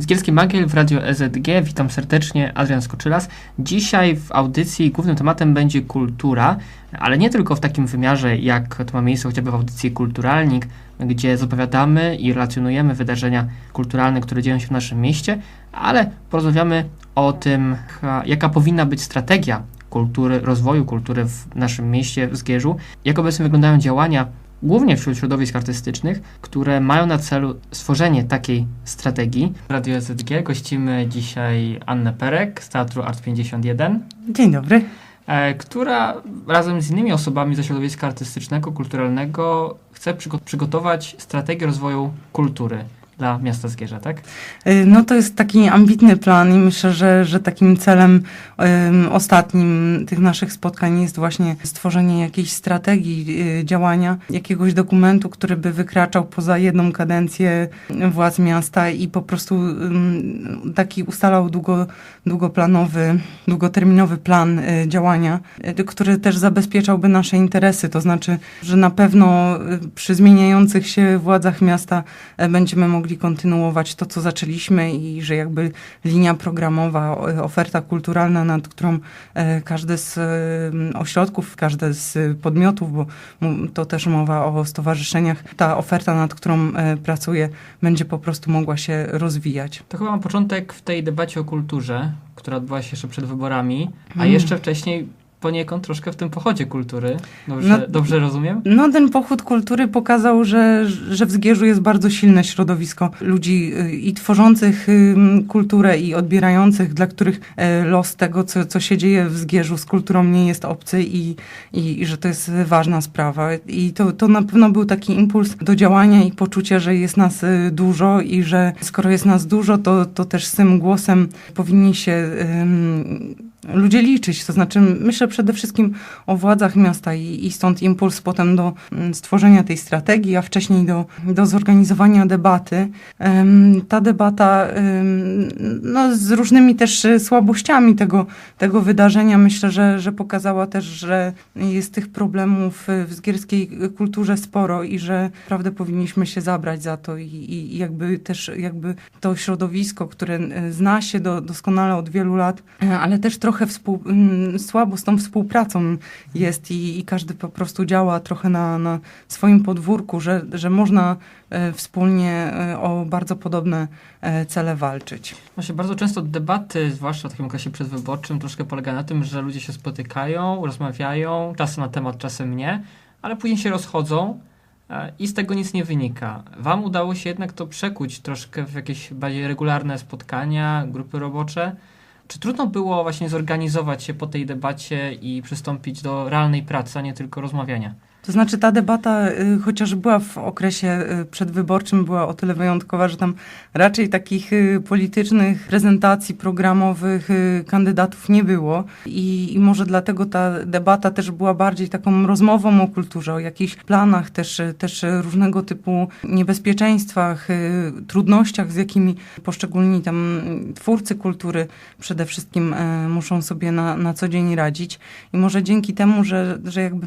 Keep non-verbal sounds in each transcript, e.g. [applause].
Zgierski Magiel w Radio EZG. Witam serdecznie, Adrian Skoczylas. Dzisiaj w audycji głównym tematem będzie kultura, ale nie tylko w takim wymiarze, jak to ma miejsce chociażby w audycji Kulturalnik, gdzie zapowiadamy i relacjonujemy wydarzenia kulturalne, które dzieją się w naszym mieście, ale porozmawiamy o tym, jaka powinna być strategia kultury, rozwoju kultury w naszym mieście, w Zgierzu, jak obecnie wyglądają działania głównie wśród środowisk artystycznych, które mają na celu stworzenie takiej strategii. W Radio SZG gościmy dzisiaj Annę Perek z Teatru Art 51. Dzień dobry. E, która razem z innymi osobami ze środowiska artystycznego, kulturalnego chce przygotować strategię rozwoju kultury dla miasta Zgierza, tak? Y, no to jest taki ambitny plan i myślę, że, że takim celem ostatnim tych naszych spotkań jest właśnie stworzenie jakiejś strategii y, działania, jakiegoś dokumentu, który by wykraczał poza jedną kadencję władz miasta i po prostu taki ustalał długo, długoplanowy, długoterminowy plan y, działania, y, który też zabezpieczałby nasze interesy, to znaczy, że na pewno przy zmieniających się władzach miasta będziemy mogli mogli kontynuować to, co zaczęliśmy i że jakby linia programowa, oferta kulturalna, nad którą e, każdy z ośrodków, każdy z podmiotów, bo to też mowa o stowarzyszeniach, ta oferta, nad którą e, pracuje, będzie po prostu mogła się rozwijać. To chyba mam początek w tej debacie o kulturze, która odbyła się jeszcze przed wyborami, a mm. jeszcze wcześniej poniekąd troszkę w tym pochodzie kultury. Dobrze, no, dobrze rozumiem? No ten pochód kultury pokazał, że, że w Zgierzu jest bardzo silne środowisko ludzi y, i tworzących kulturę i odbierających, dla których e, los tego, co, co się dzieje w Zgierzu z kulturą nie jest obcy i, i, i że to jest ważna sprawa. I to, to na pewno był taki impuls do działania i poczucie, że jest nas y, dużo i że skoro jest nas dużo, to, to też z tym głosem powinni się ludzie liczyć. To znaczy, myślę przede wszystkim o władzach miasta i, i stąd impuls potem do mm, stworzenia tej strategii, a wcześniej do, do zorganizowania debaty. Ta debata no, z różnymi też słabościami tego, tego wydarzenia myślę, że, że pokazała też, że jest tych problemów w zgierskiej kulturze sporo i że naprawdę powinniśmy się zabrać za to i, i jakby też jakby to środowisko, które zna się do, doskonale od wielu lat, ale też trochę trochę współ, mm, słabo z tą współpracą jest i, i każdy po prostu działa trochę na, na swoim podwórku, że, że można e, wspólnie e, o bardzo podobne e, cele walczyć. Właśnie bardzo często debaty, zwłaszcza w takim okresie przedwyborczym, troszkę polega na tym, że ludzie się spotykają, rozmawiają, czasem na temat, czasem nie, ale później się rozchodzą i z tego nic nie wynika. Wam udało się jednak to przekuć troszkę w jakieś bardziej regularne spotkania, grupy robocze. Czy trudno było właśnie zorganizować się po tej debacie i przystąpić do realnej pracy, a nie tylko rozmawiania? To znaczy ta debata, y, chociaż była w okresie y, przedwyborczym, była o tyle wyjątkowa, że tam raczej takich y, politycznych prezentacji programowych kandydatów nie było I, i może dlatego ta debata też była bardziej taką rozmową o kulturze, o jakichś planach, też, też różnego typu niebezpieczeństwach, trudnościach, z jakimi poszczególni tam twórcy kultury przede wszystkim muszą sobie na, na co dzień radzić. I może dzięki temu, że, że jakby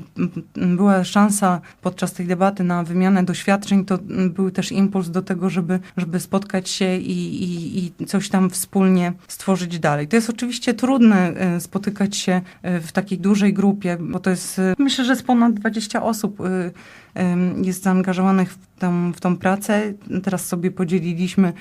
była szansa podczas tej debaty na wymianę doświadczeń, to był też impuls do tego, żeby, żeby spotkać się i, i, i coś tam wspólnie stworzyć dalej. To jest oczywiście trudne e, spotykać się e, w takiej dużej grupie, bo to jest, e, myślę, że z ponad 20 osób jest zaangażowanych w tą, w tą pracę. Teraz sobie podzieliliśmy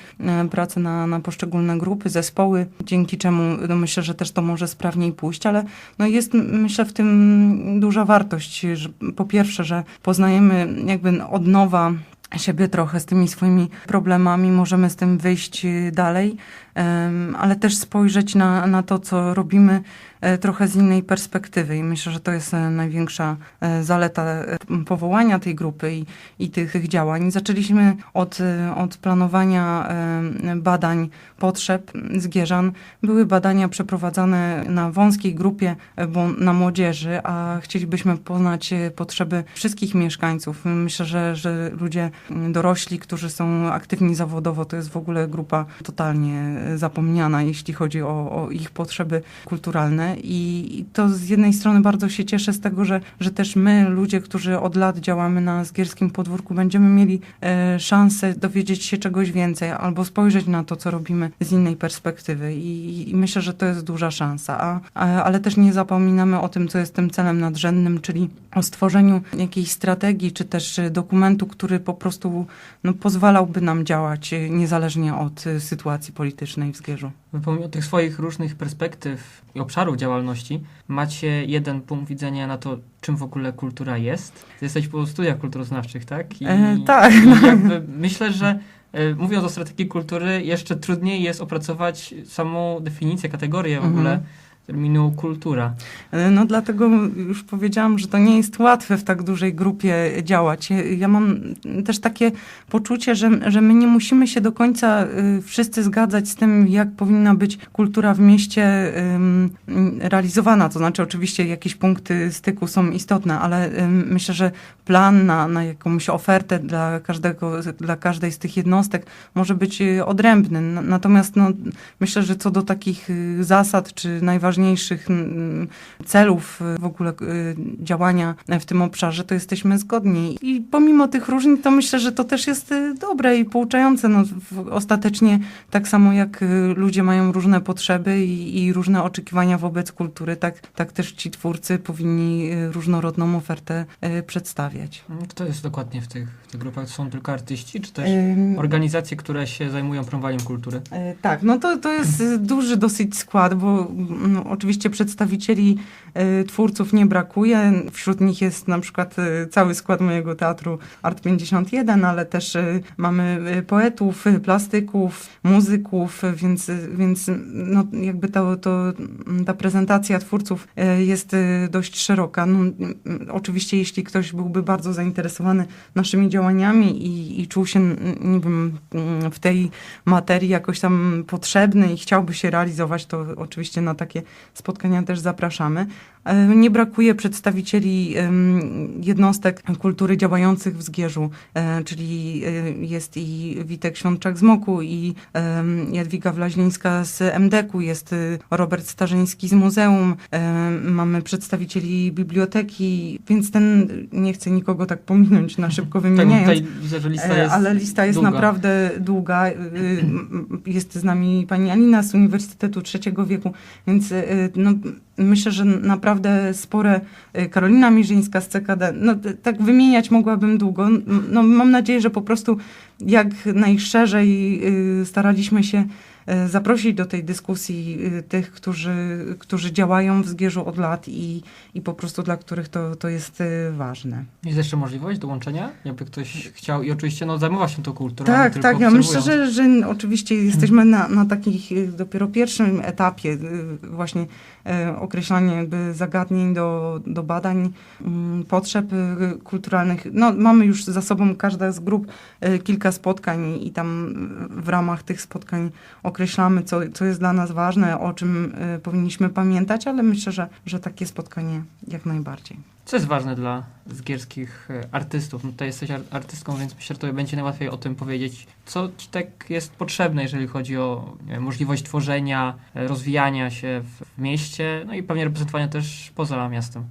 pracę na, na poszczególne grupy, zespoły, dzięki czemu no myślę, że też to może sprawniej pójść, ale no jest myślę w tym duża wartość, że po pierwsze, że poznajemy jakby od nowa siebie trochę z tymi swoimi problemami, możemy z tym wyjść dalej, ale też spojrzeć na, na to, co robimy E, trochę z innej perspektywy i myślę, że to jest e, największa e, zaleta powołania tej grupy i, i tych, działań. Zaczęliśmy od, od planowania badań potrzeb zgierzan. Były badania przeprowadzane na wąskiej grupie, bo na młodzieży, a chcielibyśmy poznać potrzeby wszystkich mieszkańców. Myślę, że, że ludzie mm, dorośli, którzy są aktywni zawodowo. To jest w ogóle grupa totalnie zapomniana, jeśli chodzi o, o ich potrzeby kulturalne. I, to z jednej strony bardzo się cieszę z tego, że, że też my, ludzie, którzy od lat działamy na Zgierskim Podwórku, będziemy mieli e, szansę dowiedzieć się czegoś więcej albo spojrzeć na to, co robimy z innej perspektywy. I, i myślę, że to jest duża szansa. A, a, ale też nie zapominamy o tym, co jest tym celem nadrzędnym, czyli o stworzeniu jakiejś strategii, czy też dokumentu, który po prostu no, pozwalałby nam działać e, niezależnie od e, sytuacji politycznej w Zgierzu. Wy pomimo tych swoich różnych perspektyw i obszarów działalności, macie jeden punkt widzenia na to, czym w ogóle kultura jest. Ty jesteś po studiach kulturoznawczych, tak? I, e, tak. I jakby myślę, że e, mówiąc o strategii kultury, jeszcze trudniej jest opracować samą definicję, kategorię w ogóle mhm terminu kultura. E, no dlatego już powiedziałam, że to nie jest łatwe w tak dużej grupie działać. Ja mam też takie poczucie, że, że my nie musimy się do końca y, wszyscy zgadzać z tym, jak powinna być kultura w mieście realizowana. To znaczy oczywiście jakieś punkty styku są istotne, ale myślę, że plan na, na jakąś ofertę dla, każdego, dla każdej z tych jednostek może być y, odrębny. Natomiast no, myślę, że co do takich y, zasad, czy najważniejszych najważniejszych mm, celów y, w ogóle y, działania w tym obszarze, to jesteśmy zgodni. I pomimo tych różnic, to myślę, że to też jest y, dobre i pouczające. No, ostatecznie tak samo jak ludzie mają różne potrzeby i, i różne oczekiwania wobec kultury, tak, tak też ci twórcy powinni różnorodną ofertę przedstawiać. Kto jest dokładnie w tych, w tych grupach? Są tylko artyści, czy też organizacje, które się zajmują promowaniem kultury? Tak, no to, to jest duży dosyć skład, bo mm, oczywiście przedstawicieli y, twórców nie brakuje. Wśród nich jest na przykład y, cały skład mojego teatru Art 51, ale też y, mamy poetów, plastyków, muzyków, więc, więc no, jakby to, to, ta prezentacja twórców jest dość szeroka. No, oczywiście jeśli ktoś byłby bardzo zainteresowany naszymi działaniami i, i czuł się, nie wiem, w tej materii jakoś tam potrzebny i chciałby się realizować, to oczywiście na takie spotkania też zapraszamy. E, nie brakuje przedstawicieli jednostek kultury działających w Zgierzu, e, czyli e, jest i Witek Świątczak z Moku i Jadwiga Wlaźlińska z MDK-u, jest Robert Starzyński z Muzeum, mamy przedstawicieli biblioteki, więc ten, nie chcę nikogo tak pominąć na szybko tak, wymieniając, tak, tutaj, lista jest ale lista jest długa. naprawdę długa. Jest z nami pani Alina z Uniwersytetu Trzeciego Wieku, więc no, myślę, że naprawdę spore, y, Karolina Mirzyńska z CKD, no tak wymieniać mogłabym długo. No, mam nadzieję, że po prostu jak najszerzej y, staraliśmy się zaprosić do tej dyskusji y, tych, którzy, którzy działają w Zgierzu od lat i, i po prostu dla których to, to jest y, ważne. Jest jeszcze możliwość dołączenia? Jakby ktoś chciał i oczywiście no, zajmować się tą kulturą. Tak, tak. Ja myślę, że, że oczywiście jesteśmy na, na takich dopiero pierwszym etapie właśnie e, określania jakby zagadnień do, do badań mm, potrzeb kulturalnych. No, mamy już za sobą każda z grup e, kilka spotkań i tam w ramach tych spotkań określamy, co, co jest dla nas ważne, o czym y, powinniśmy pamiętać, ale myślę, że, że takie spotkanie jak najbardziej. Co jest ważne dla zgierskich y, artystów? No tutaj jesteś artystką, więc myślę, że to będzie najłatwiej o tym powiedzieć. Co ci tak jest potrzebne, jeżeli chodzi o wiem, możliwość tworzenia, y, rozwijania się w, w mieście, no i pewnie reprezentowania też poza miastem?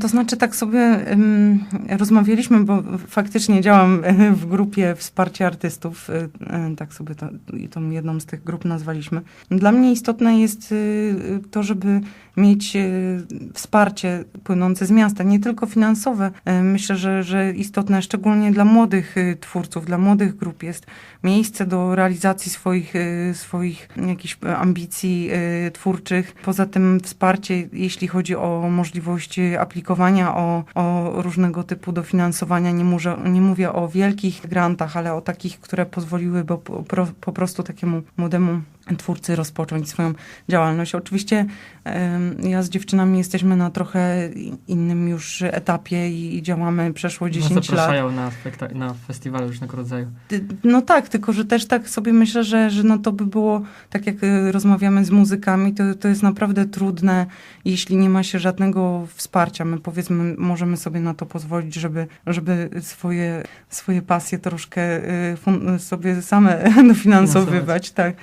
To znaczy, tak sobie rozmawialiśmy, bo faktycznie działam w grupie wsparcia artystów, e, e, tak sobie to, tą jedną z tych grup nazwaliśmy. Dla mnie istotne jest y, to, żeby mieć y, wsparcie płynące z miasta, nie tylko finansowe. E, myślę, że, że istotne szczególnie dla młodych y, twórców, dla młodych grup jest miejsce do realizacji swoich, swoich jakichś ambicji twórczych. Poza tym wsparcie, jeśli chodzi o możliwości aplikowania o, o różnego typu dofinansowania. Nie, muszę, nie mówię o wielkich grantach, ale o takich, które pozwoliłyby po, po prostu takiemu młodemu twórcy rozpocząć swoją działalność. Oczywiście ja z dziewczynami jesteśmy na trochę innym już etapie i działamy przeszło 10 no, zapraszają lat. Zapraszają na, na festiwale różnego rodzaju. No tak, tylko że też tak sobie myślę, że, że no to by było, tak jak y, rozmawiamy z muzykami, to, to jest naprawdę trudne, jeśli nie ma się żadnego wsparcia. My powiedzmy, możemy sobie na to pozwolić, żeby, żeby swoje, swoje pasje troszkę y, sobie same [laughs] dofinansowywać. Tak.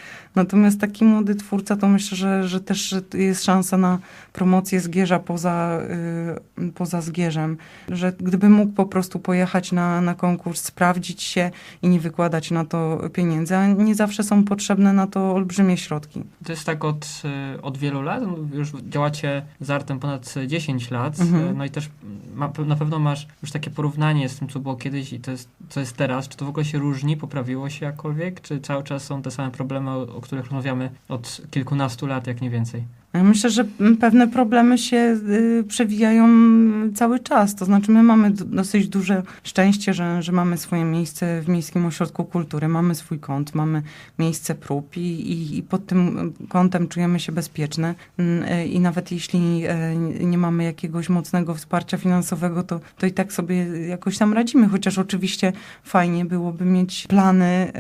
Natomiast taki młody twórca, to myślę, że, że też jest szansa na promocję Zgierza poza, yy, poza Zgierzem. Że gdyby mógł po prostu pojechać na, na konkurs, sprawdzić się i nie wykładać na to pieniędzy, a nie zawsze są potrzebne na to olbrzymie środki. To jest tak od, y, od wielu lat? Już działacie z Artem ponad 10 lat, mhm. no i też ma, na pewno masz już takie porównanie z tym, co było kiedyś i to jest, co jest teraz. Czy to w ogóle się różni? Poprawiło się jakkolwiek? Czy cały czas są te same problemy, o, o których rozmawiamy od kilkunastu lat, jak nie więcej? Myślę, że pewne problemy się y, przewijają cały czas. To znaczy, my mamy dosyć duże szczęście, że, że mamy swoje miejsce w Miejskim Ośrodku Kultury, mamy swój kąt, mamy miejsce prób i, i, i pod tym kątem czujemy się bezpieczne. Y, I nawet jeśli y, nie mamy jakiegoś mocnego wsparcia finansowego, to, to i tak sobie jakoś tam radzimy. Chociaż oczywiście fajnie byłoby mieć plany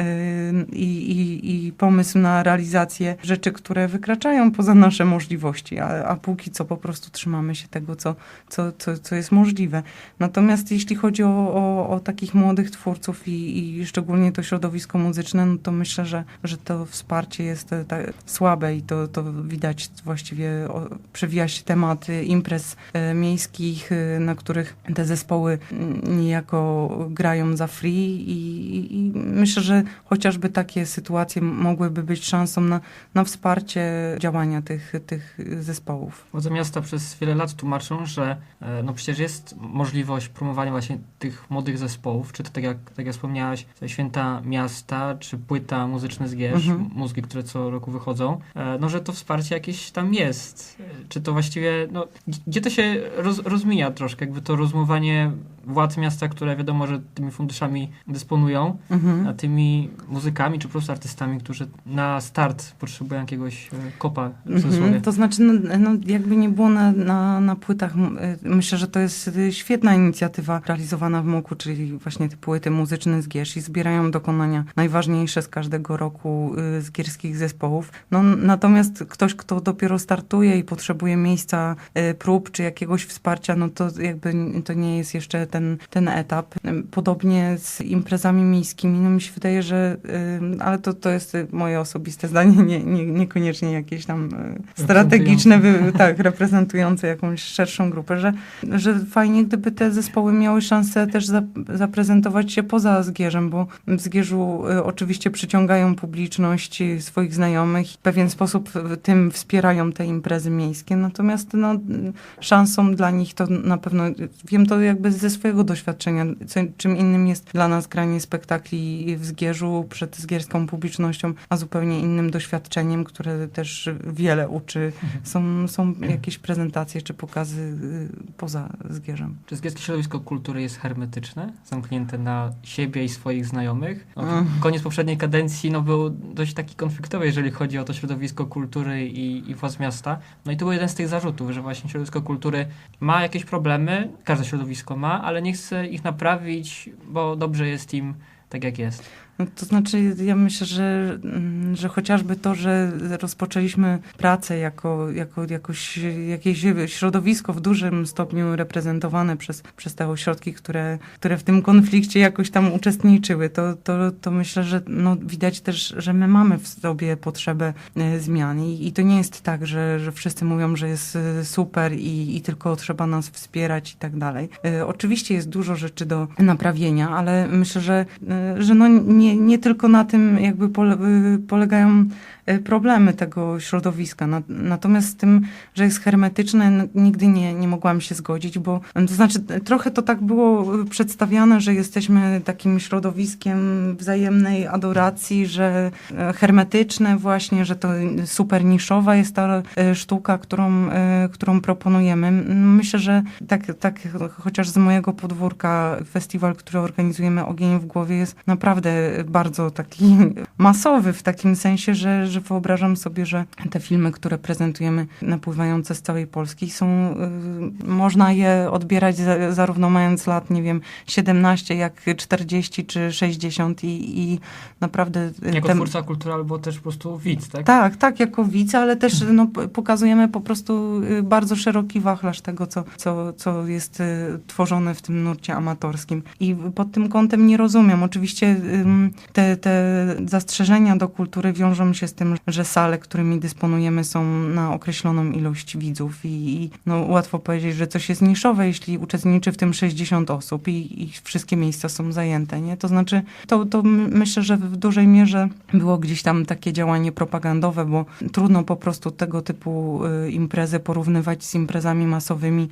i, i, i pomysł na realizację rzeczy, które wykraczają poza nasze możliwości możliwości, a, a póki co po prostu trzymamy się tego, co, co, co, co jest możliwe. Natomiast jeśli chodzi o, o, o takich młodych twórców i, i szczególnie to środowisko muzyczne, no to myślę, że, że to wsparcie jest e, słabe i to, to widać właściwie, o, przewija się temat imprez e, miejskich, e, na których te zespoły niejako grają za free i, i myślę, że chociażby takie sytuacje mogłyby być szansą na, na wsparcie działania tych, tych tych zespołów. Władze miasta przez wiele lat tłumaczą, że e, no przecież jest możliwość promowania właśnie tych młodych zespołów, czy to tak jak, tak jak wspomniałaś, Święta Miasta, czy płyta Muzyczny Zgierz, mhm. mózgi, które co roku wychodzą, e, no że to wsparcie jakieś tam jest. E, czy to właściwie, no gdzie to się roz, rozmija troszkę, jakby to rozumowanie władz miasta, które wiadomo, że tymi funduszami dysponują, mhm. a tymi muzykami czy po prostu artystami, którzy na start potrzebują jakiegoś kopa w mhm. To znaczy, no, no, jakby nie było na, na, na płytach, y, myślę, że to jest y, świetna inicjatywa realizowana w MUK-u, czyli właśnie te płyty muzyczne z Gierz i zbierają dokonania najważniejsze z każdego roku z gierskich zespołów. No, natomiast ktoś, kto dopiero startuje i potrzebuje miejsca prób czy jakiegoś wsparcia, no to jakby to nie jest jeszcze ten, ten etap. Podobnie z imprezami miejskimi, no mi się wydaje, że, ale to, to jest moje osobiste zdanie, nie, nie, niekoniecznie jakieś tam strategiczne, [laughs] tak, reprezentujące jakąś szerszą grupę, że, że fajnie, gdyby te zespoły miały szansę też za, zaprezentować się poza Zgierzem, bo w Zgierzu y, oczywiście przyciągają publiczność swoich znajomych, w pewien sposób tym wspierają te imprezy miejskie, natomiast no, szansą dla nich to na pewno, wiem to jakby ze swojego doświadczenia, co, czym innym jest dla nas granie spektakli w Zgierzu przed zgierską publicznością, a zupełnie innym doświadczeniem, które też wiele uczy czy są, są jakieś prezentacje, czy pokazy y, poza Zgierzem. Czy Zgierskie Środowisko Kultury jest hermetyczne, zamknięte na siebie i swoich znajomych? No, koniec poprzedniej kadencji no, był dość taki konfliktowy, jeżeli chodzi o to środowisko kultury i, i władz miasta. No i to był jeden z tych zarzutów, że właśnie środowisko kultury ma jakieś problemy, każde środowisko ma, ale nie chce ich naprawić, bo dobrze jest im tak, jak jest. No, to znaczy, ja myślę, że, mm, że chociażby to, że rozpoczęliśmy pracę jako, jako jakoś, jakieś środowisko w dużym stopniu reprezentowane przez, przez te ośrodki, które, które w tym konflikcie jakoś tam uczestniczyły, to, to, to myślę, że no, widać też, że my mamy w sobie potrzebę e, zmian i, i to nie jest tak, że, że wszyscy mówią, że jest e, super i, i tylko trzeba nas wspierać i tak dalej. E, oczywiście jest dużo rzeczy do naprawienia, ale myślę, że, że no nie nie, nie tylko na tym jakby y, polegają problemy tego środowiska. Natomiast z tym, że jest hermetyczne, nigdy nie, nie mogłam się zgodzić, bo to znaczy trochę to tak było przedstawiane, że jesteśmy takim środowiskiem wzajemnej adoracji, że hermetyczne właśnie, że to super niszowa jest ta sztuka, którą, którą proponujemy. Myślę, że tak, tak chociaż z mojego podwórka festiwal, który organizujemy Ogień w głowie jest naprawdę bardzo taki [laughs] masowy w takim sensie, że, że wyobrażam sobie, że te filmy, które prezentujemy napływające z całej Polski są, y, można je odbierać za, zarówno mając lat, nie wiem, 17, jak 40 czy 60 i, i naprawdę... y, Jako tem- twórca kultury albo też po prostu widz, tak? tak, tak, jako widz, ale też no, pokazujemy po prostu y, bardzo szeroki wachlarz tego, co, co, co jest y, tworzone w tym nurcie amatorskim. I pod tym kątem nie rozumiem. Oczywiście te, te zastrzeżenia do kultury wiążą się z tym, że sale, którymi dysponujemy są na określoną ilość widzów i, i no, łatwo powiedzieć, że coś jest niszowe, jeśli uczestniczy w tym 60 osób i, i wszystkie miejsca są zajęte, nie? To znaczy, to, to my- myślę, że w dużej mierze było gdzieś tam takie działanie propagandowe, bo trudno po prostu tego typu y, imprezy porównywać z imprezami masowymi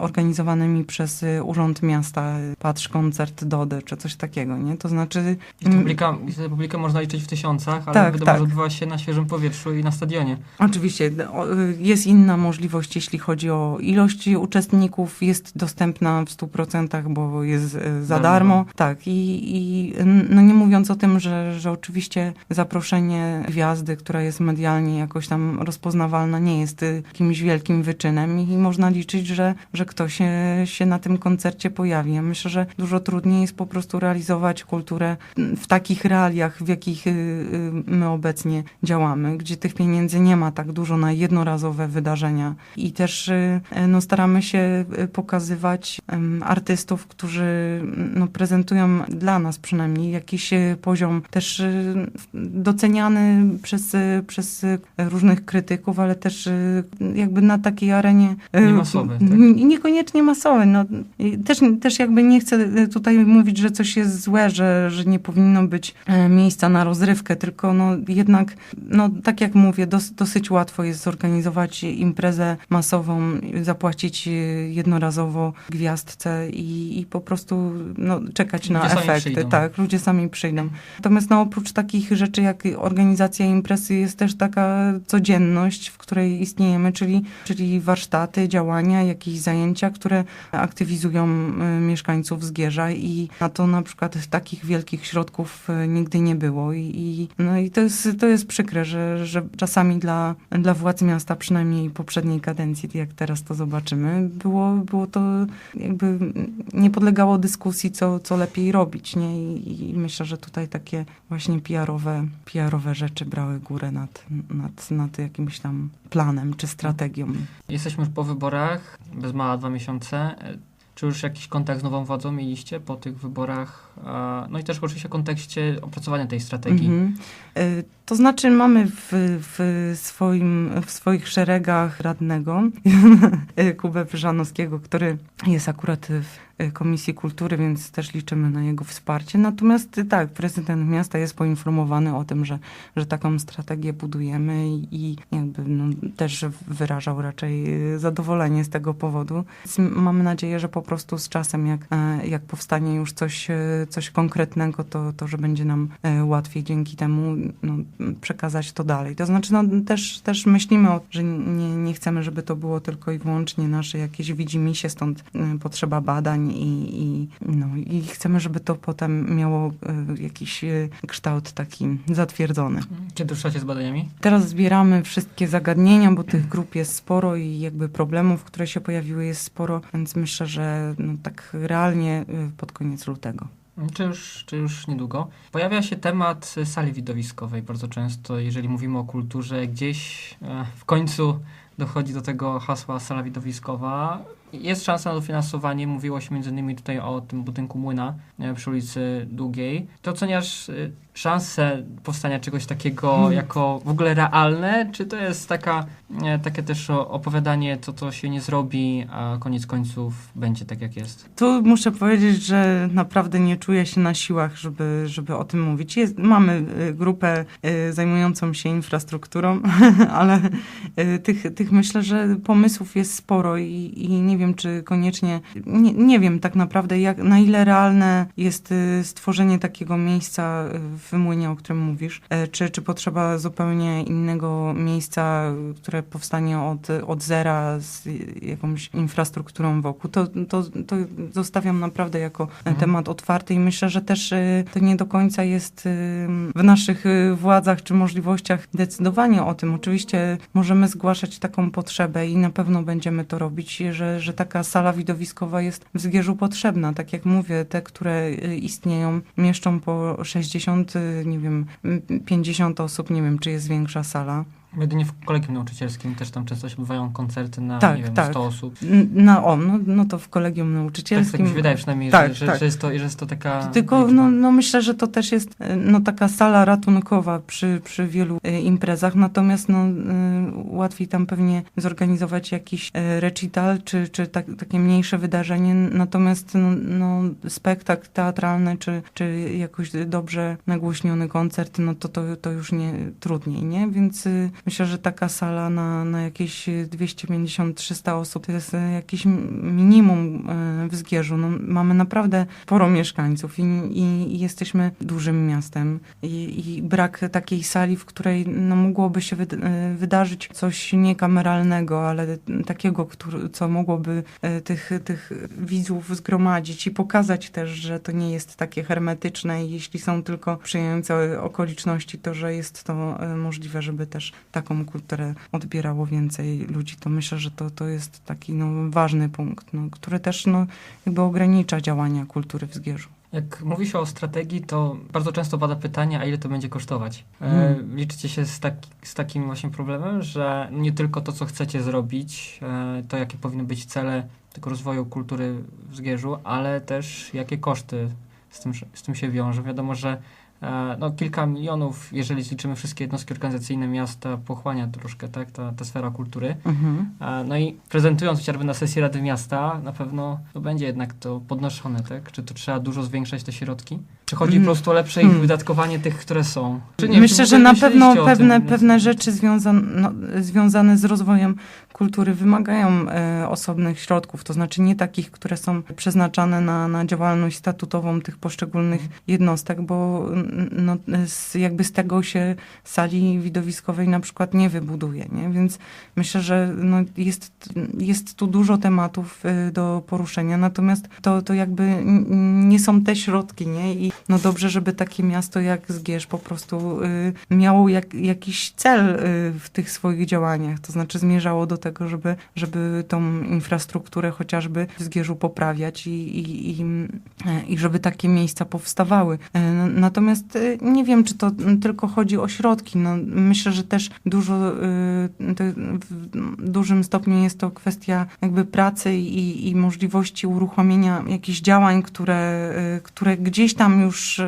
organizowanymi przez y, Urząd Miasta, y, Patrz Koncert Dody, czy coś takiego, nie? To znaczy... I publika, publikę można liczyć w tysiącach, ale Tak, tak. odbywa się na świeżym powietrzu i na stadionie. Oczywiście, d- o, y, jest inna możliwość, jeśli chodzi o ilość uczestników, jest dostępna w 100%, bo jest y, za Darmowa. darmo. Tak, i, i no nie mówiąc o tym, że, że oczywiście zaproszenie gwiazdy, która jest medialnie jakoś tam rozpoznawalna, nie jest y, jakimś wielkim wyczynem i można liczyć, że, że ktoś się, się na tym koncercie pojawi. Ja myślę, że dużo trudniej jest po prostu realizować kulturę w takich realiach, w jakich y, y, my obecnie działamy, gdzie tych pieniędzy nie ma tak dużo na jednorazowe wydarzenia. I też y, no, staramy się y, pokazywać artystów, którzy no, prezentują dla nas przynajmniej jakiś y, poziom też doceniany przez, przez różnych krytyków, ale też jakby na takiej arenie Niemasowy, tak? Niekoniecznie masowy. No, też, też jakby nie chcę tutaj mówić, że coś jest złe, że, że nie powinno być e, miejsca na rozrywkę, tylko no jednak, no tak jak mówię, dos, dosyć łatwo jest zorganizować imprezę masową, zapłacić e, jednorazowo gwiazdce i, i po prostu no, czekać na Ludzie efekty. Tak, ludzie sami przyjdą. Natomiast no, oprócz takich rzeczy jak organizacja imprezy jest też taka codzienność, w której istniejemy, czyli, czyli warsztaty, działania, jakieś zajęcia, które aktywizują y, mieszkańców Zgierza i na to na przykład takich wielkich środków y, nigdy nie było i, i, no i to, jest, to jest przykre, że, że czasami dla, dla władz miasta, przynajmniej poprzedniej kadencji, jak teraz to zobaczymy, było, było to jakby nie podlegało dyskusji, co, co lepiej robić, nie? I, I myślę, że tutaj takie właśnie PR-owe, PR-owe rzeczy brały górę nad, nad, nad jakimś tam planem czy strategią. Jesteśmy już po wyborach, bez mała dwa miesiące. Czy już jakiś kontakt z nową władzą mieliście po tych wyborach? No i też oczywiście w kontekście opracowania tej strategii. Mhm. Y, To znaczy mamy w, w, swoim, w swoich szeregach radnego [laughs] Kubę Wyżanowskiego, który jest akurat w Komisji Kultury, więc też liczymy na jego wsparcie. Natomiast y, tak, prezydent miasta jest poinformowany o tym, że, że taką strategię budujemy i, jakby no, też wyrażał raczej y, zadowolenie z tego powodu. Więc mamy nadzieję, że po prostu z czasem, jak, e, jak powstanie już coś, coś konkretnego, to, to że będzie nam e, łatwiej dzięki temu no, przekazać to dalej. To znaczy, no, też, też myślimy, o, że nie, nie chcemy, żeby to było tylko i wyłącznie nasze jakieś widzimisię, stąd potrzeba badań i, i, no, i chcemy, żeby to potem miało e, jakiś e, kształt taki zatwierdzony. Kiedy ruszacie z badaniami? Teraz zbieramy wszystkie zagadnienia, bo tych grup jest sporo i jakby problemów, które się pojawiły jest sporo, więc myślę, że no, tak realnie y, pod koniec lutego. Czy już, czy już niedługo? Pojawia się temat e, sali widowiskowej bardzo często, jeżeli mówimy o kulturze. Gdzieś e, w końcu dochodzi do tego hasła sala widowiskowa. Jest szansa na dofinansowanie. Mówiło się między innymi tutaj o tym budynku Młyna e, przy ulicy Długiej. Ty oceniasz e, szansę powstania czegoś takiego Hmm. jako w ogóle realne? Czy to jest taka, e, takie też opowiadanie, to co się nie zrobi, a koniec końców będzie tak jak jest? Tu muszę powiedzieć, że naprawdę nie czuję się na siłach, żeby, żeby o tym mówić. Jest, mamy y, grupę y, zajmującą się infrastrukturą, [laughs] ale tych, tych myślę, że pomysłów jest sporo i, i nie wiem, czy koniecznie, nie, nie wiem tak naprawdę, jak, na ile realne jest stworzenie takiego miejsca y, w Młynie, o którym mówisz, e, czy, czy potrzeba zupełnie innego miejsca, które powstanie od, od zera z jakąś infrastrukturą wokół. To, to, to zostawiam naprawdę jako Mhm. temat otwarty i myślę, że też y, to nie do końca jest y, w naszych władzach czy możliwościach decydowanie o tym. Oczywiście możemy zgłaszać taką potrzebę i na pewno będziemy to robić, że, że taka sala widowiskowa jest w Zgierzu potrzebna. Tak jak mówię, te, które istnieją, mieszczą po 60, y, nie wiem, m, 50 osób, nie wiem, czy jest większa sala. Jedynie w kolegium nauczycielskim też tam często się odbywają koncerty na, Tak, nie wiem, tak. 100 osób. N- Na, o, no, no to w kolegium Tak, tak nauczycielskim. mi się wydaje przynajmniej, Tak, że, tak. że, jest to, że jest to taka Tylko no, no myślę, że to też jest e, no, taka sala ratunkowa przy, przy wielu e, imprezach, natomiast no, e, łatwiej tam pewnie zorganizować jakiś e, recital czy, czy tak, takie mniejsze wydarzenie, natomiast no, no, spektakl teatralny czy, czy jakoś dobrze nagłośniony koncert, no to, to, to już nie trudniej, nie? Więc e, myślę, że taka sala na, na jakieś 250-300 osób to jest e, jakieś m- minimum e, w Zgierzu. No, mamy naprawdę sporo mieszkańców i, i, jesteśmy dużym miastem I, i brak takiej sali, w której no, mogłoby się e, wydarzyć coś niekameralnego, ale takiego, który, co mogłoby tych, tych widzów zgromadzić i pokazać też, że to nie jest takie hermetyczne i jeśli są tylko sprzyjające okoliczności, to że jest to możliwe, żeby też taką kulturę odbierało więcej ludzi, to myślę, że to, to jest taki no, ważny punkt, no, który też no, jakby ogranicza działania kultury w Zgierzu. Jak mówi się o strategii, to bardzo często pada pytanie, a ile to będzie kosztować. E, Hmm. liczycie się z, taki, z takim właśnie problemem, że nie tylko to, co chcecie zrobić, e, to jakie powinny być cele tego rozwoju kultury w Zgierzu, ale też jakie koszty z tym, z tym się wiążą. Wiadomo, że no, kilka milionów, jeżeli zliczymy wszystkie jednostki organizacyjne miasta, pochłania troszkę tak, ta, ta sfera kultury. Mhm. E, No i prezentując chociażby na sesji Rady Miasta, na pewno to będzie jednak to podnoszone, tak? Czy to trzeba dużo zwiększać te środki? Czy chodzi Mm. po prostu o lepsze ich Hmm. wydatkowanie tych, które są? Czy nie, Myślę, czy że na pewno pewne, tym? pewne rzeczy związane, no, związane z rozwojem kultury wymagają e, osobnych środków, to znaczy nie takich, które są przeznaczane na, na działalność statutową tych poszczególnych jednostek, bo no, z, jakby z tego się sali widowiskowej na przykład nie wybuduje, nie? więc myślę, że no, jest, jest tu dużo tematów e, do poruszenia, natomiast to, to jakby nie są te środki, nie? I no dobrze, żeby takie miasto jak Zgierz po prostu y, miało jak, jakiś cel w tych swoich działaniach, to znaczy zmierzało do tego, żeby, żeby tą infrastrukturę chociażby w Zgierzu poprawiać i, i, i, e, i żeby takie miejsca powstawały. E, Natomiast y, nie wiem, czy to tylko chodzi o środki. No, myślę, że też dużo, w dużym stopniu jest to kwestia jakby pracy i, i możliwości uruchomienia jakichś działań, które, które gdzieś tam już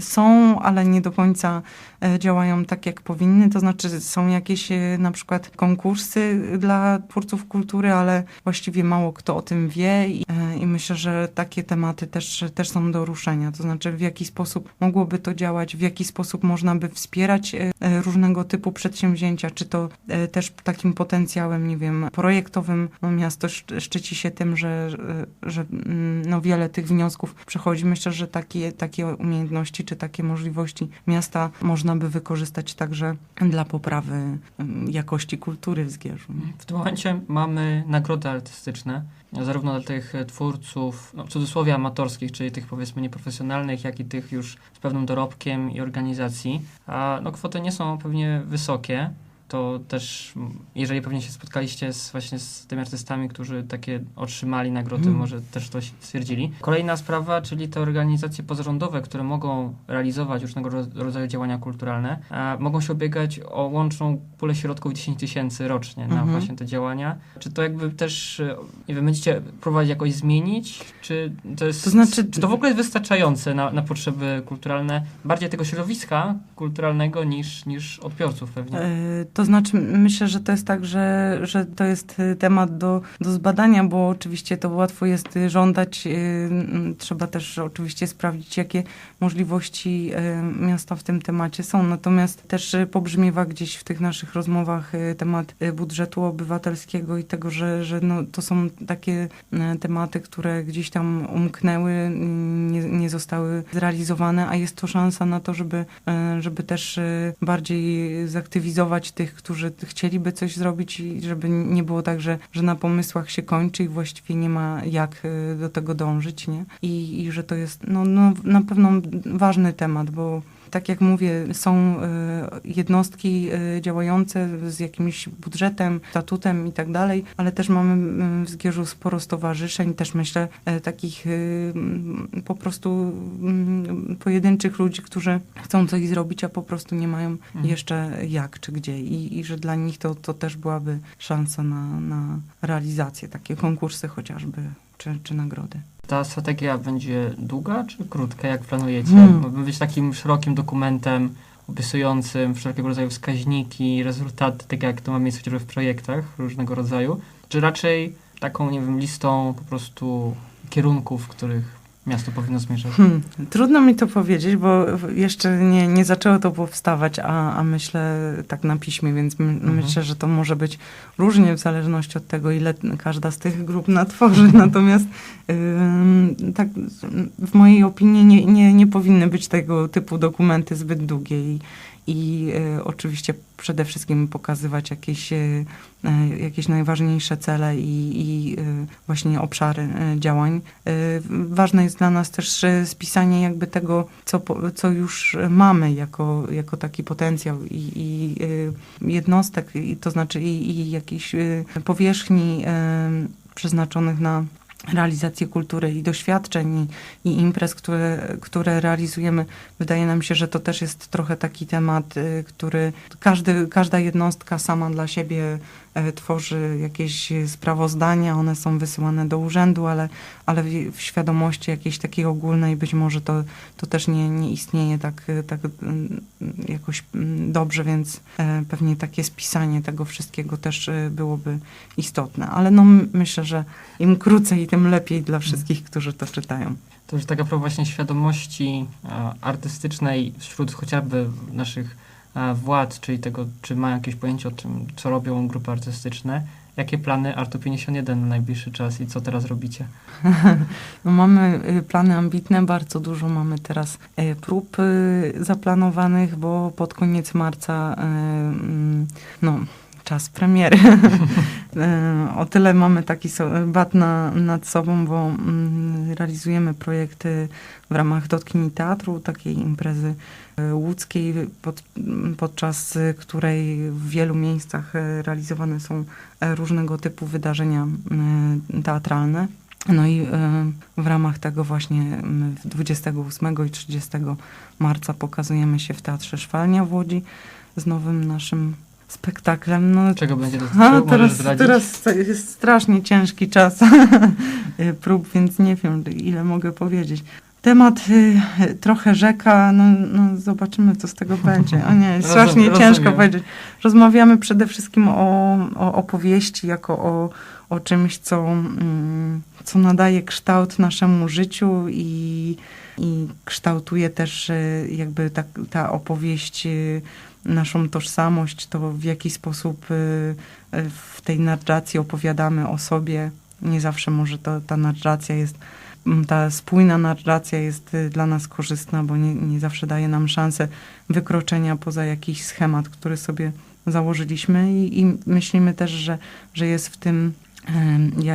są, ale nie do końca e, działają tak, jak powinny. To znaczy są jakieś e, na przykład konkursy dla twórców kultury, ale właściwie mało kto o tym wie i, e, i myślę, że takie tematy też, też są do ruszenia. To znaczy w jaki sposób mogłoby to działać, w jaki sposób można by wspierać e, e, różnego typu przedsięwzięcia, czy to też takim potencjałem, nie wiem, projektowym. No, miasto szczy- szczyci się tym, że, że, że mm, no, wiele tych wniosków przechodzi. Myślę, że takie, takie umiejętności czy takie możliwości miasta można by wykorzystać także dla poprawy mm, jakości kultury w Zgierzu. W tym momencie mamy nagrody artystyczne, zarówno dla tych twórców, no, w cudzysłowie amatorskich, czyli tych powiedzmy nieprofesjonalnych, jak i tych już z pewnym dorobkiem i organizacji. A no, kwoty nie są pewnie wysokie. To też, jeżeli pewnie się spotkaliście z, właśnie z tymi artystami, którzy takie otrzymali nagrody, Mhm. może też to stwierdzili. Kolejna sprawa, czyli te organizacje pozarządowe, które mogą realizować różnego ro- rodzaju działania kulturalne, mogą się ubiegać o łączną pulę środków 10 tysięcy rocznie na Mhm. właśnie te działania. Czy to jakby też, nie wiem, będziecie próbować jakoś zmienić? Czy to jest, To znaczy- czy to w ogóle jest wystarczające na, na potrzeby kulturalne, bardziej tego środowiska kulturalnego niż, niż odbiorców pewnie? E, To To znaczy, myślę, że to jest tak, że, że to jest y, temat do, do zbadania, bo oczywiście to łatwo jest y, żądać. y, mm, Trzeba też oczywiście sprawdzić, jakie możliwości miasta w tym temacie są. Natomiast też pobrzmiewa gdzieś w tych naszych rozmowach temat budżetu obywatelskiego i tego, że, że no, to są takie tematy, które gdzieś tam umknęły, nie, nie zostały zrealizowane, a jest to szansa na to, żeby, żeby też bardziej zaktywizować tych, którzy chcieliby coś zrobić i żeby nie było tak, że, że na pomysłach się kończy i właściwie nie ma jak y, do tego dążyć, nie? I, i że to jest no, no, na pewno ważny temat, bo tak jak mówię, są y, jednostki y, działające z jakimś budżetem, statutem i tak dalej, ale też mamy w Zgierzu sporo stowarzyszeń, też myślę y, takich po prostu pojedynczych ludzi, którzy chcą coś zrobić, a po prostu nie mają Mhm. jeszcze jak czy gdzie i, i że dla nich to, to też byłaby szansa na, na realizację, takie konkursy chociażby, czy, czy nagrody. Ta strategia będzie długa czy krótka, jak planujecie? Hmm. Ma być takim szerokim dokumentem opisującym wszelkiego rodzaju wskaźniki, rezultaty, tak jak to ma miejsce chociażby w projektach różnego rodzaju, czy raczej taką, nie wiem, listą po prostu kierunków, w których miasto powinno zmierzać? Hmm, trudno mi to powiedzieć, bo jeszcze nie, nie zaczęło to powstawać, a, a myślę tak na piśmie, więc my, Mhm. myślę, że to może być różnie w zależności od tego, ile każda z tych grup natworzy. Natomiast ym, tak w mojej opinii nie, nie, nie powinny być tego typu dokumenty zbyt długie i, i y, oczywiście przede wszystkim pokazywać jakieś, y, y, jakieś najważniejsze cele i, i właśnie obszary działań. Ważne jest dla nas też spisanie jakby tego, co, co już mamy jako, jako taki potencjał i, i jednostek, i, to znaczy i, i powierzchni przeznaczonych na realizację kultury i doświadczeń i, i imprez, które, które realizujemy. Wydaje nam się, że to też jest trochę taki temat, y, który każdy, każda jednostka sama dla siebie tworzy jakieś sprawozdania, one są wysyłane do urzędu, ale, ale w, świadomości jakiejś takiej ogólnej być może to, to też nie, nie istnieje tak, e, tak mm, jakoś mm, dobrze, więc e, pewnie takie spisanie tego wszystkiego też e, byłoby istotne. Ale no myślę, że im krócej, tym lepiej dla wszystkich, którzy to czytają. To już taka propos właśnie świadomości e, artystycznej wśród chociażby naszych e, władz, czyli tego, czy mają jakieś pojęcie o tym, co robią grupy artystyczne. Jakie plany Artu 51 na najbliższy czas i co teraz robicie? [laughs] No mamy y, plany ambitne, bardzo dużo mamy teraz y, prób y, zaplanowanych, bo pod koniec marca y, mm, no, czas premiery. Y, [laughs] o tyle mamy taki bat na, nad sobą, bo mm, realizujemy projekty w ramach Dotknij Teatru, takiej imprezy y, łódzkiej, pod, podczas y, której w wielu miejscach realizowane są e, różnego typu wydarzenia teatralne. No i w ramach tego właśnie my 28 i 30 marca pokazujemy się w Teatrze Szwalnia w Łodzi z nowym naszym spektaklem. No, Czego będzie dotyczył? a, Możesz teraz, teraz jest strasznie ciężki czas y, [laughs] prób, więc nie wiem, ile mogę powiedzieć. Temat y, trochę rzeka, no, no zobaczymy, co z tego będzie. A nie, [laughs] strasznie rozumiem. ciężko powiedzieć. Rozmawiamy przede wszystkim o, o opowieści jako o, o czymś, co, mm, co nadaje kształt naszemu życiu i, i kształtuje też y, jakby ta, ta opowieść y, naszą tożsamość, to w jaki sposób y, w tej narracji opowiadamy o sobie. Nie zawsze może to, ta narracja jest, ta spójna narracja jest dla nas korzystna, bo nie, nie zawsze daje nam szansę wykroczenia poza jakiś schemat, który sobie założyliśmy i, i myślimy też, że, że jest w tym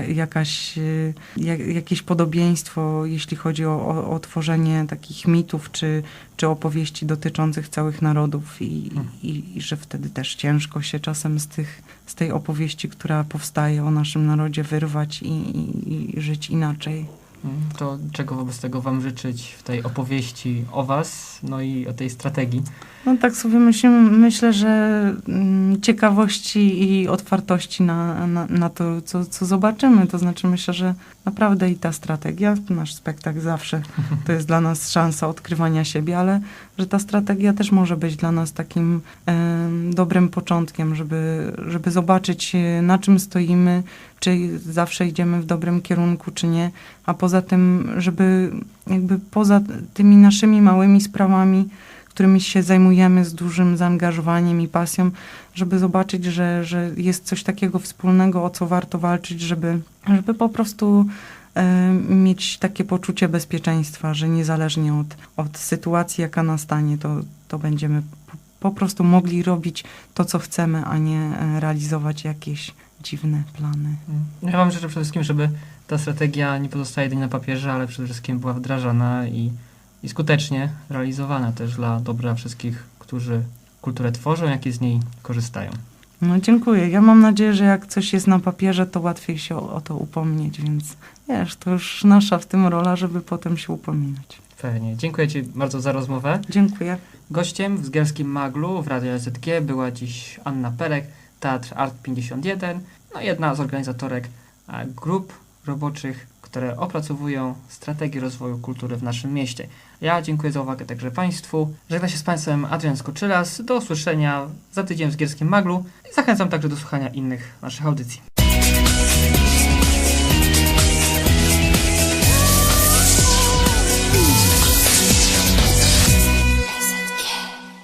jakaś, y, ja- jakieś podobieństwo, jeśli chodzi o, o, o tworzenie takich mitów czy, czy opowieści dotyczących całych narodów i, i, i że wtedy też ciężko się czasem z, tych, z tej opowieści, która powstaje o naszym narodzie wyrwać i, i żyć inaczej. To czego wobec tego Wam życzyć w tej opowieści o Was, no i o tej strategii? No tak sobie myślimy, myślę, że mm, ciekawości i otwartości na, na, na to, co, co zobaczymy. To znaczy myślę, że naprawdę i ta strategia, nasz spektakl zawsze [laughs] to jest dla nas szansa odkrywania siebie, ale że ta strategia też może być dla nas takim dobrym początkiem, żeby, żeby zobaczyć, e, na czym stoimy, czy zawsze idziemy w dobrym kierunku, czy nie. A poza tym, żeby jakby poza tymi naszymi małymi sprawami, którymi się zajmujemy z dużym zaangażowaniem i pasją, żeby zobaczyć, że, że jest coś takiego wspólnego, o co warto walczyć, żeby, żeby po prostu mieć takie poczucie bezpieczeństwa, że niezależnie od, od sytuacji, jaka nastanie, to, to będziemy po, prostu mogli robić to, co chcemy, a nie e, realizować jakieś dziwne plany. Ja Wam życzę przede wszystkim, żeby ta strategia nie pozostała jedynie na papierze, ale przede wszystkim była wdrażana i, i skutecznie realizowana też dla dobra wszystkich, którzy kulturę tworzą, jak i z niej korzystają. No dziękuję. Ja mam nadzieję, że jak coś jest na papierze, to łatwiej się o, o to upomnieć, więc wiesz, to już nasza w tym rola, żeby potem się upominać. Pewnie. Dziękuję Ci bardzo za rozmowę. Dziękuję. Gościem w Zgierskim Maglu w Radio SZG była dziś Anna Perek, Teatr Art 51, no jedna z organizatorek e, grup roboczych, które opracowują strategię rozwoju kultury w naszym mieście. Ja dziękuję za uwagę także Państwu. Żegna się z Państwem Adrian Skoczylas. Do usłyszenia za tydzień w Zgierskim Maglu i zachęcam także do słuchania innych naszych audycji.